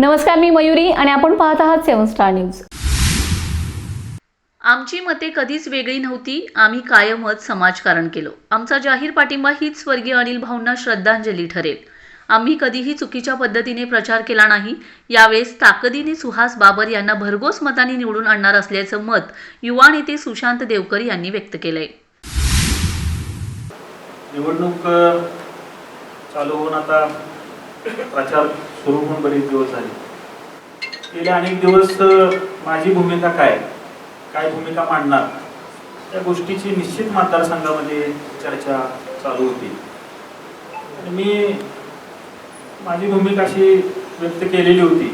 नमस्कार मी मयुरी आणि आपण पाहत आहात सेवन स्टार न्यूज. आमची मते कधीच वेगळी नव्हती. आम्ही कायमच समाजकारण केलं. आमचा जाहीर पाठिंबा हीच स्वर्गीय अनिल भाऊंना श्रद्धांजली ठरेल. आम्ही कधीही चुकीच्या पद्धतीने प्रचार केला नाही. यावेळेस ताकदीने सुहास बाबर यांना भरघोस मतांनी निवडून आणणार असल्याचं मत युवा नेते सुशांत देवकर यांनी व्यक्त केलंय. निवडणूक चालू होऊन आता प्रचार सुरू होऊन बरेच दिवस झाले. गेले अनेक दिवस माझी भूमिका काय? काय भूमिका मांडणार? त्या गोष्टीची निश्चित मतदारसंघामध्ये चर्चा चालू होती. आणि मी माझी भूमिका अशी व्यक्त केलेली होती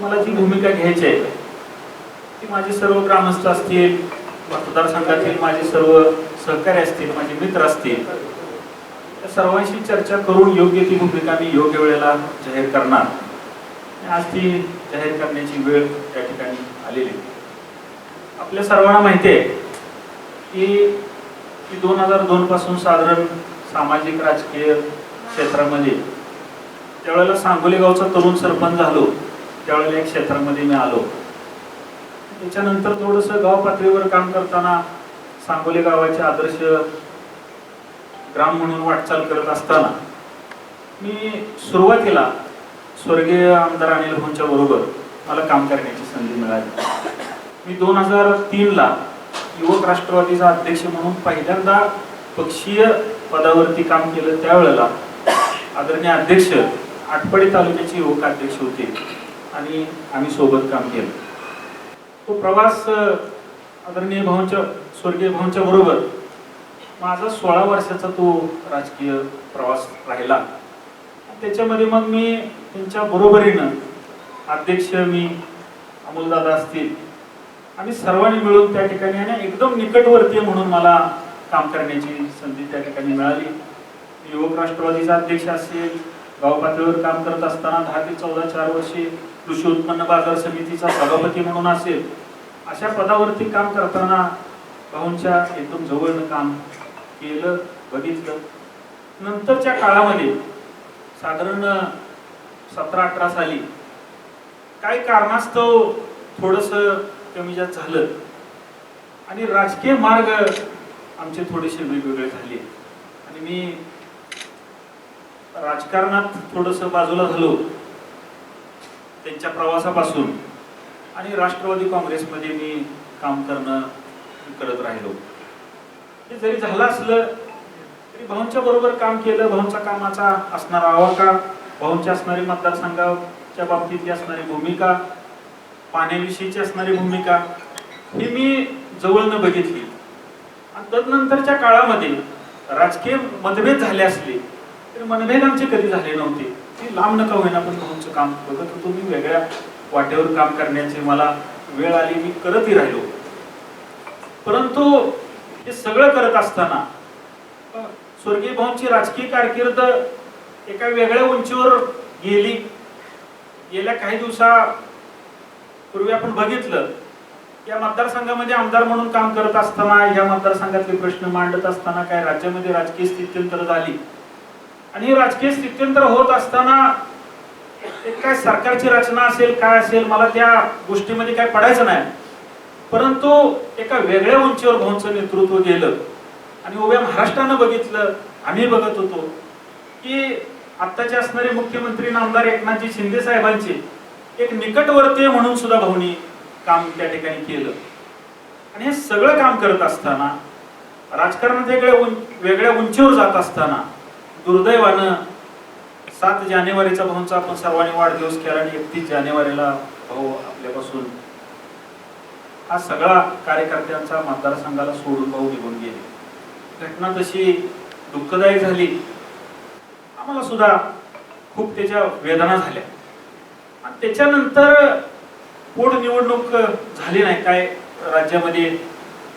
मला जी भूमिका घ्यायची आहे ती माझे सर्व ग्रामस्थ असतील मतदारसंघातील माझे सर्व सहकारी असतील माझे मित्र असतील सर्वांशी चर्चा करून योग्य ती भूमिका मी योग्य वेळेला जाहीर करणार आज ती जाहीर करण्याची वेळ त्या ठिकाणी आलेली आहे. आपल्या सर्वांना माहिती आहे की दोन हजार दोन पासून साधारण सामाजिक राजकीय क्षेत्रामध्ये त्यावेळेला सांगोली गावचा तरुण सरपंच झालो त्यावेळेला एक क्षेत्रामध्ये मी आलो त्याच्यानंतर थोडस गाव पातळीवर काम करताना सांगोली गावाचे आदर्श ग्राम म्हणून वाटचाल करत असताना मी सुरुवातीला स्वर्गीय आमदार अनिल भाऊंच्या बरोबर मला काम करण्याची संधी मिळाली. मी दोन हजार तीनला युवक राष्ट्रवादीचा अध्यक्ष म्हणून पहिल्यांदा पक्षीय पदावरती काम केलं. त्यावेळेला आदरणीय अध्यक्ष आटपाडी तालुक्याचे युवक अध्यक्ष होते आणि आम्ही सोबत काम केलं. तो प्रवास आदरणीय भाऊंच्या स्वर्गीय भाऊंच्या बरोबर माझा सोळा वर्षाचा तो राजकीय प्रवास राहिला. त्याच्यामध्ये मग मी त्यांच्या बरोबरीनं अध्यक्ष मी अमोलदादा असतील आम्ही सर्वांनी मिळून त्या ठिकाणी आणि एकदम निकटवर्तीय म्हणून मला काम करण्याची संधी त्या ठिकाणी मिळाली. युवक राष्ट्रवादीचा अध्यक्ष असेल गाव पातळीवर काम करत असताना दहा ते चौदा चार वर्षे कृषी उत्पन्न बाजार समितीचा सभापती म्हणून असेल अशा पदावरती काम करताना भाऊंच्या एकदम जवळनं काम केलं बघितलं. नंतरच्या काळामध्ये साधारण सतरा अठरा साली काही कारणास्तव थोडस कमी जास्त झालं. आणि राजकीय मार्ग आमचे थोडेसे वेगवेगळे झाले. आणि मी राजकारणात थोडस बाजूला झालो त्यांच्या प्रवासापासून. आणि राष्ट्रवादी काँग्रेसमध्ये मी काम करणं करत राहिलो. हे जरी झालं असलं तरी भाऊंच्या बरोबर काम केलं भाऊंच्या कामाचा असणारा आवाका भाऊंची असणारी मतदारसंघाच्या बाबतीतली असणारी भूमिका पाण्याविषयीची असणारी भूमिका ही मी जवळनं बघितली. आणि तदनंतरच्या काळामध्ये राजकीय मतभेद झाले असले तरी मनभेद आमचे कधी झाले नव्हते. ती लांब नका होईना पण भाऊंचं काम बघत होतो मी वेगळ्या वाटेवर काम करण्याची मला वेळ आली मी करतही राहिलो. परंतु हे सगळं करत असताना स्वर्गीय भाऊंची राजकीय कारकीर्द एका वेगळ्या उंचीवर गेली. गेल्या काही दिवसापूर्वी आपण बघितलं या मतदारसंघामध्ये आमदार म्हणून काम करत असताना या मतदारसंघातले प्रश्न मांडत असताना काय राज्यामध्ये राजकीय स्थित्यंतर झाली? आणि ही राजकीय स्थित्यंतर होत असताना एक काय सरकारची रचना असेल काय असेल मला त्या गोष्टीमध्ये काय पडायचं नाही. परंतु एका वेगळ्या उंचीवर भाऊंचं नेतृत्व गेलं आणि उभ्या महाराष्ट्रानं बघितलं आम्ही बघत होतो की आत्ताचे असणारे मुख्यमंत्री नामदार एकनाथजी शिंदे साहेबांचे एक निकटवर्तीय म्हणून सुद्धा भाऊनी काम त्या ठिकाणी केलं. आणि हे सगळं काम करत असताना राजकारणात वेगळ्या उं वेगळ्या उंचीवर जात असताना दुर्दैवानं सात जानेवारीचा भाऊंचा आपण सर्वांनी वाढदिवस केला आणि एकतीस जानेवारीला भाऊ आपल्यापासून हा सगळा कार्यकर्त्यांचा मतदारसंघाला सोडून भाऊ निघून गेले. घटना तशी दुःखदायी झाली. आम्हाला सुद्धा खूप त्याच्या वेदना झाल्या. आणि त्याच्यानंतर पोटनिवडणूक झाली नाही काय राज्यामध्ये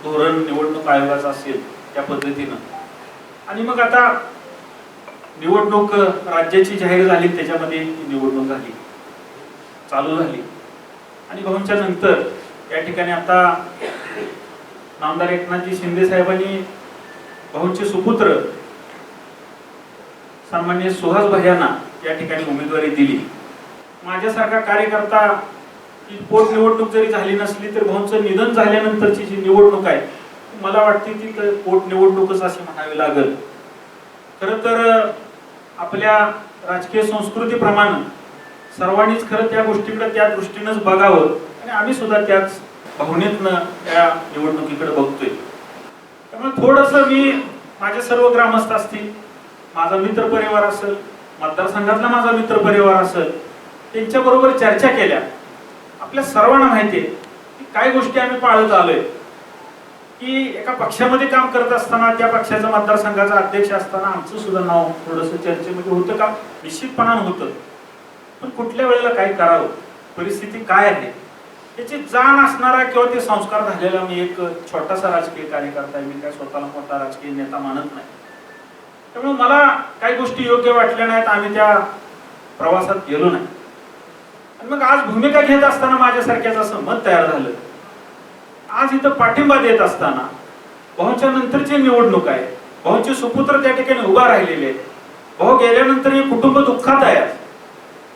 धोरण निवडणूक आयोगाचं असेल त्या पद्धतीनं. आणि मग आता निवडणूक राज्याची जाहीर झाली त्याच्यामध्ये निवडणूक झाली चालू झाली. आणि भाऊंच्या नंतर या ठिकाणी आता नामदार एकनाथजी शिंदे साहेबांनी भाऊंचे सुपुत्र सामान्य सुहास भैयांना या ठिकाणी उमेदवारी दिली. माझ्यासारखा कार्यकर्ता ही पोटनिवडणूक जरी झाली नसली तर भाऊंचं निधन झाल्यानंतरची जी निवडणूक आहे मला वाटते ती तर पोटनिवडणूकच अशी म्हणावी लागल. खरं तर आपल्या राजकीय संस्कृतीप्रमाणे सर्वांनीच खरं त्या गोष्टीकडे त्या दृष्टीनंच बघावं. आम्ही सुद्धा त्याच भावनेतनं त्या निवडणुकीकडे बघतोय. त्यामुळे थोडंसं मी माझे सर्व ग्रामस्थ असतील माझा मित्र परिवार असेल मतदारसंघातला माझा मित्र परिवार असेल त्यांच्या बरोबर चर्चा केल्या. आपल्या सर्वांना माहिती आहे की काय गोष्टी आम्ही पाळत आलोय. की एका पक्षामध्ये काम करत असताना त्या पक्षाचा मतदारसंघाचा अध्यक्ष असताना आमचं सुद्धा नाव थोडस चर्चेमध्ये होतं का? निश्चितपणानं होतं. पण कुठल्या वेळेला काय करावं? परिस्थिती काय आहे? त्याची जाण असणारा किंवा ते संस्कार झालेला मी एक छोटासा राजकीय कार्यकर्ता आहे. मी काय स्वतःला मोठा राजकीय नेता मानत नाही. त्यामुळे मला काही गोष्टी योग्य वाटल्या नाहीत. आम्ही त्या प्रवासात गेलो नाही. आणि मग आज भूमिका घेत असताना माझ्यासारख्याच असं मत तयार झालं. आज इथं पाठिंबा देत असताना भाऊच्या नंतरची निवडणूक आहे. भाऊचे सुपुत्र त्या ठिकाणी उभा राहिलेले आहेत. भाऊ गेल्यानंतर हे कुटुंब दुःखात आहे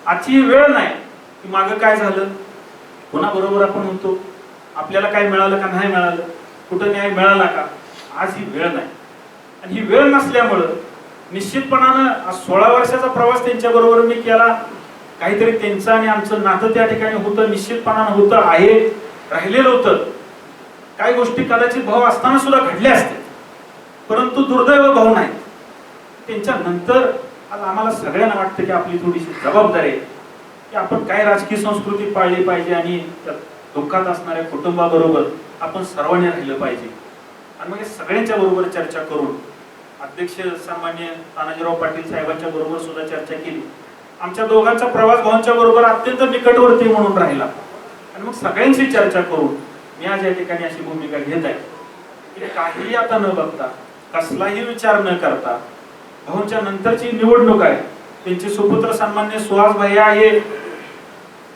आजची ही वेळ नाही. की मागं काय झालं? पुन्हा बरोबर आपण म्हणतो आपल्याला काय मिळालं का नाही मिळालं? कुठं न्याय मिळाला का? आज ही वेळ नाही. आणि ही वेळ नसल्यामुळं निश्चितपणानं आज सोळा वर्षाचा प्रवास त्यांच्या बरोबर मी केला. काहीतरी त्यांचं आणि आमचं नातं त्या ठिकाणी होतं निश्चितपणानं होतं आहे राहिलेलं होतं. काही गोष्टी कदाचित भाव असताना सुद्धा घडल्या असते परंतु दुर्दैव भाऊ नाही. त्यांच्या नंतर आज आम्हाला सगळ्यांना वाटतं की आपली थोडीशी जबाबदारी आहे. की आपण काय राजकीय संस्कृती पाळली पाहिजे आणि त्या दुःखात असणाऱ्या कुटुंबाबरोबर आपण सर्वांनी राहिलं पाहिजे. आणि मग हे सगळ्यांच्या बरोबर चर्चा करून अध्यक्ष सन्मान्य तानाजीराव पाटील साहेबांच्या बरोबर सुद्धा चर्चा केली. आमच्या दोघांचा प्रवास भावांच्या बरोबर अत्यंत निकटवर्ती म्हणून राहिला. आणि मग सगळ्यांशी चर्चा करून मी आज या ठिकाणी अशी भूमिका घेत आहे की काहीही आता न बघता कसलाही विचार न करता भाऊंच्या नंतरची निवडणूक आहे. त्यांचे सुपुत्र सन्मान्य सुहास भैया हे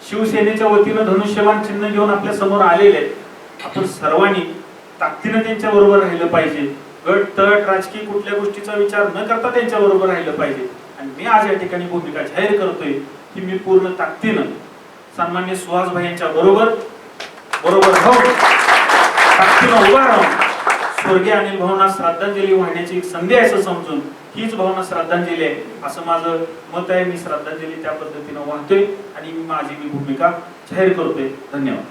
शिवसेनेच्या वतीनं धनुष्यबाण चिन्ह घेऊन आपल्यासमोर आलेले आहेत. आपण सर्वांनी ताकदीनं त्यांच्या बरोबर राहिलं पाहिजे. गट तट राजकीय कुठल्या गोष्टीचा विचार न करता त्यांच्या बरोबर राहिलं पाहिजे. आणि मी आज या ठिकाणी भूमिका जाहीर करतोय की मी पूर्ण ताकदीनं सन्मान्य सुहास भाई यांच्या बरोबर बरोबर राहून ताकदीनं उभा राहून स्वर्गीय अनिल भावना श्रद्धांजली वाहण्याची एक संधी आहे असं समजून हीच भावना श्रद्धांजली आहे असं माझं मत आहे. मी श्रद्धांजली त्या पद्धतीनं वाहतोय आणि मी माझी मी भूमिका जाहीर करतोय. धन्यवाद.